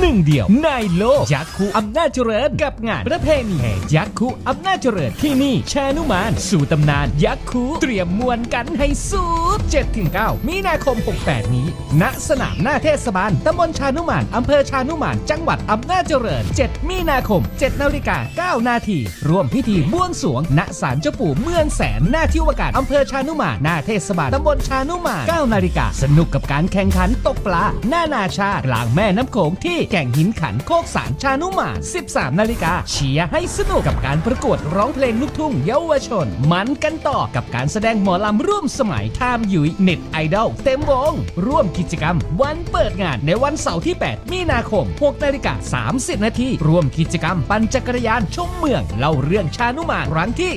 หนึ่งเดียวในโลกยักษ์คูอำนาจเจริญกับงานประเพณีแห่ยักษ์คูอำนาจเจริญที่นี่ชานุมาน สู่ตำนานยักษ์คูเตรียมมวลกันให้สุด7-9 มีนาคม 68 นี้ ณ สนามหน้าเทศบาลตำบลชานุมานอำเภอชานุมาน จังหวัดอำนาจเจริญ 7 มีนาคม 7 นาฬิกา 9 นาที ร่วมพิธีบวงสรวง ณ ศาลเจ้าปู่เมืองแสน หน้าที่ว่าการอำเภอชานุมาน หน้าเทศบาลตำบลชานุมาน 9 นาฬิกา สนุกกับการแข่งขันตกปลา หน้านาชากลางแม่น้ำโขงที่แก่งหินขันโคกสารชานุมา 13 นาฬิกาเชียร์ให้สนุกกับการประกวดร้องเพลงลูกทุ่งเยาวชน มันกันต่อกับการแสดงหมอลำร่วมสมัยทามยุยเน็ตไอดอลเต็มวง ร่วมกิจกรรม วันเปิดงานในวันเสาร์ที่ 8 มีนาคม 6 นาฬิกา 30 นาทีร่วมกิจกรรมปั่นจักรยานชมเมืองเล่าเรื่องชานุมานครั้งที่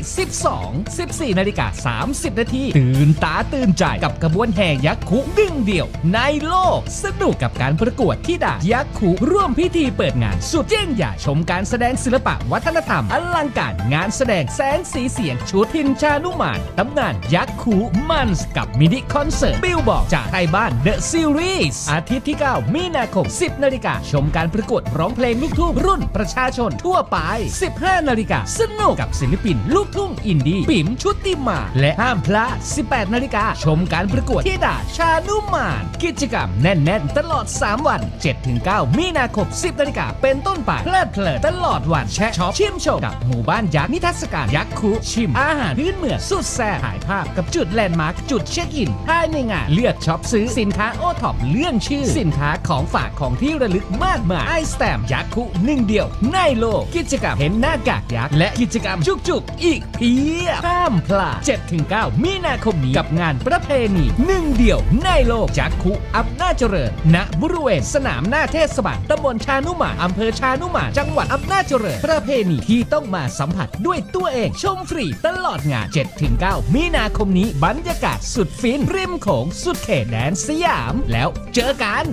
12 14 นาฬิกา 30 นาทีตื่นตาตื่นใจกับกระบวนแห่ยักษ์คุดึงเดี่ยว ในโลกสนุกกับการประกวดที่ดายักษ์คุร่วมพิธีเปิดงานสุดเจ๋งอย่าชมการแสดงศิลปะวัฒนธรรม อลังการงานแสดงแสงสีเสียงชุดทินชานุมานตำนานยักษ์คุมันส์กับมินิคอนเสิร์ตบิลบอกจากไทยบ้านเดอะซีรีส์อาทิตย์ที่ 9 มีนาคม 10 นาฬิกาชมการประกวดร้องเพลงลูกทุ่งรุ่นประชาชนทั่วไป 15 นาฬิกาสนุกกับศิลปินลูกทุ่งอินดี้ปิ๋มชุติมา และห้ามพลาด 18 นาฬิกาชมการประกวดที่ดาชานุมาน กิจกรรมแน่น ๆ ตลอด 3 วัน 7-9 มีนาคม 10นาฬิกาเป็นต้นไปเพลิดเพลินตลอดวันแชะช็อปชิมชมกับหมู่บ้านยักษ์นิทรรศการยักษ์คุชิม อาหารพื้นเมืองสุดแซ่บถ่ายภาพกับจุดแลนด์มาร์คจุดเช็คอินภายในงานเลือกช็อปซื้อสินค้าโอท็อปเลื่อนชื่อ สินค้าของฝากของที่ระลึกมากมายไอสแตมยักษ์คุหนึ่งเดียวในโลกกิจกรรมเห็นหน้ากากยักษ์และกิจกรรมจุกๆ อีกเพียบห้ามพลาด7-9 มีนาคมนี้กับงานประเพณีหนึ่งเดียวในโลกยักษ์คุอำนาเจริญณบริเวณสนามหน้าเทศบาลตำบลชานุมานอำเภอชานุมานจังหวัดอำนาจเจริญประเพณีที่ต้องมาสัมผัสด้วยตัวเองชมฟรีตลอดงาน 7-9 มีนาคมนี้บรรยากาศสุดฟินริมโขงสุดเขตแดนสยาม แล้วเจอกัน